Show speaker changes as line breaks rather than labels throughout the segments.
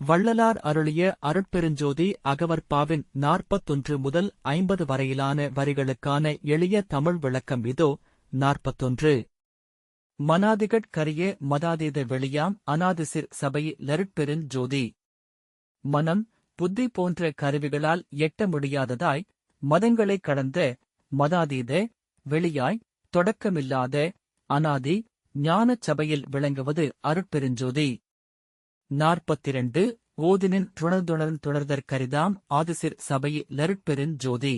வள்ளலார் அருளிய அருட்பெருஞ்சோதி அகவற்பாவின் நாற்பத்தொன்று முதல் ஐம்பது வரையிலான வரிகளுக்கான எளிய தமிழ் விளக்கம் இதோ நாற்பத்தொன்று. மனாதிகட் கரிய மதாதீத வெளியாம் அநாதிசிர் சபை லருட்பெருஞ்சோதி மனம் புத்தி போன்ற கருவிகளால் எட்ட முடியாததாய் மதங்களைக் கடந்த மதாதீத வெளியாய் தொடக்கமில்லாத அனாதி ஞானச் சபையில் விளங்குவது அருட்பெருஞ்சோதி நாற்பத்திரண்டு ஓதினின் துணர்துணர்ந் துணர்தற்கரிதாம் ஆதிசிர் சபையை லருட்பெருஞ் ஜோதி.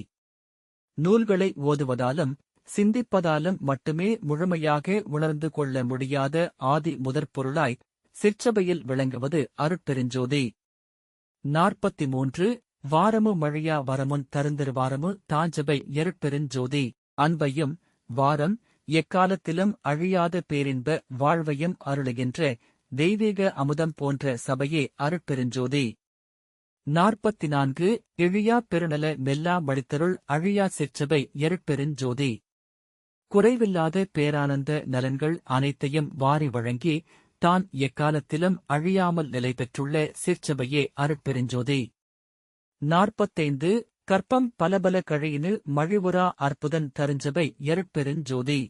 நூல்களை ஓதுவதாலும் சிந்திப்பதாலும் மட்டுமே முழுமையாக உணர்ந்து கொள்ள முடியாத ஆதி முதற்பொருளாய் சிற்சபையில் விளங்குவது அருட்பெருஞ்சோதி நாற்பத்தி மூன்று வாரமு மழையா வரமுன் தருந்திரு வாரமு தாஞ்சபை எருட்பெருஞ்சோதி அன்பையும் வாரம் எக்காலத்திலும் அழியாத பேரின்ப வாழ்வையும் அருளுகின்ற தெய்வீக அமுதம் போன்ற சபையே அருட்பெருஞ்சோதி. நாற்பத்தி நான்கு இழியா பெருநல மெல்லா மடித்தருள் அழியா சிற்சபை எருட்பெருஞ்சோதி. குறைவில்லாத பேரானந்த நலன்கள் அனைத்தையும் வாரி வழங்கி தான் எக்காலத்திலும் அழியாமல் நிலை பெற்றுள்ள சிற்சபையே அருட்பெருஞ்சோதி. நாற்பத்தைந்து கற்பம் பலபல கழையினில் மழிவுரா அற்புதன் தருஞ்சபை எருட்பெருஞ்சோதி.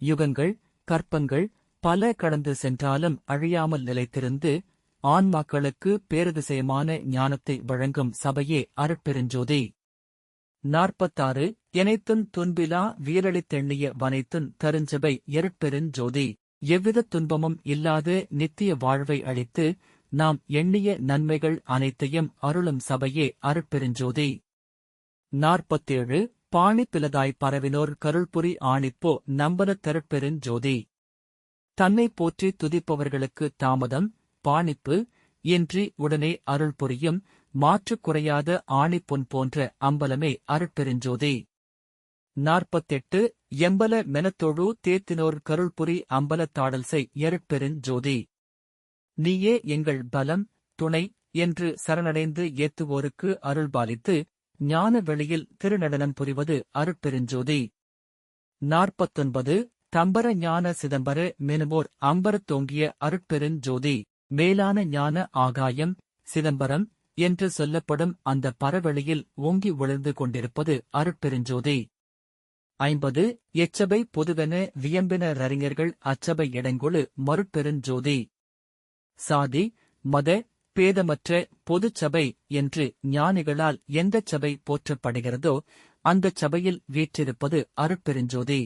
யுகங்கள் கற்பங்கள் பல கடந்து சென்றாலும் அழியாமல் நிலைத்திருந்து ஆன்மாக்களுக்கு பேரதிசயமான ஞானத்தை வழங்கும் சபையே அருட்பெருஞ்சோதி. நாற்பத்தாறு. எனைத்துன் துன்பிலா வீரளித்தெண்ணிய வனைத்துன் தருஞ்சபை எருட்பெருஞ்சோதி. எவ்வித துன்பமும் இல்லாத நித்திய வாழ்வை அளித்து நாம் எண்ணிய நன்மைகள் அனைத்தையும் அருளும் சபையே அருட்பெருஞ்சோதி. நாற்பத்தேழு. பாணிப்பிலதாய் பரவினோர் கருள்புரி ஆணிப்போ நம்பன தருட்பெருஞ்சோதி. தன்னை போற்றி துதிப்பவர்களுக்கு தாமதம் பாணிப்பு இன்றி உடனே அருள் புரியும் மாற்றுக் குறையாத ஆணிப்பொன் போன்ற அம்பலமே அருட்பெருஞ்சோதி. நாற்பத்தெட்டு எம்பல மெனத்தொழு தேத்தினோர் கருள்புரி அம்பலத்தாடல் செய் எருட்பெருஞ்சோதி. நீயே எங்கள் பலம் துணை என்று சரணடைந்து ஏத்துவோருக்கு அருள்பாலித்து ஞான வெளியில் திருநடனம் புரிவது அருட்பெருஞ்சோதி. நாற்பத்தொன்பது தம்பர ஞான சிதம்பர மெனுவோர் அம்பரத் தோங்கிய அருட்பெருஞ்சோதி மேலான ஞான ஆகாயம் சிதம்பரம் என்று சொல்லப்படும் அந்த பரவெளியில் ஓங்கி ஒளிர்ந்து கொண்டிருப்பது அருட்பெருஞ்சோதி ஐம்பது. எச்சபை பொதுவென வியம்பின ரறிஞர்கள் அச்சபை இடங்கொழு மருட்பெருஞ்சோதி சாதி மத பேதமற்ற பொதுச் சபை என்று ஞானிகளால் எந்தச் சபை போற்றப்படுகிறதோ அந்தச் சபையில் வீற்றிருப்பது அருட்பெருஞ்சோதி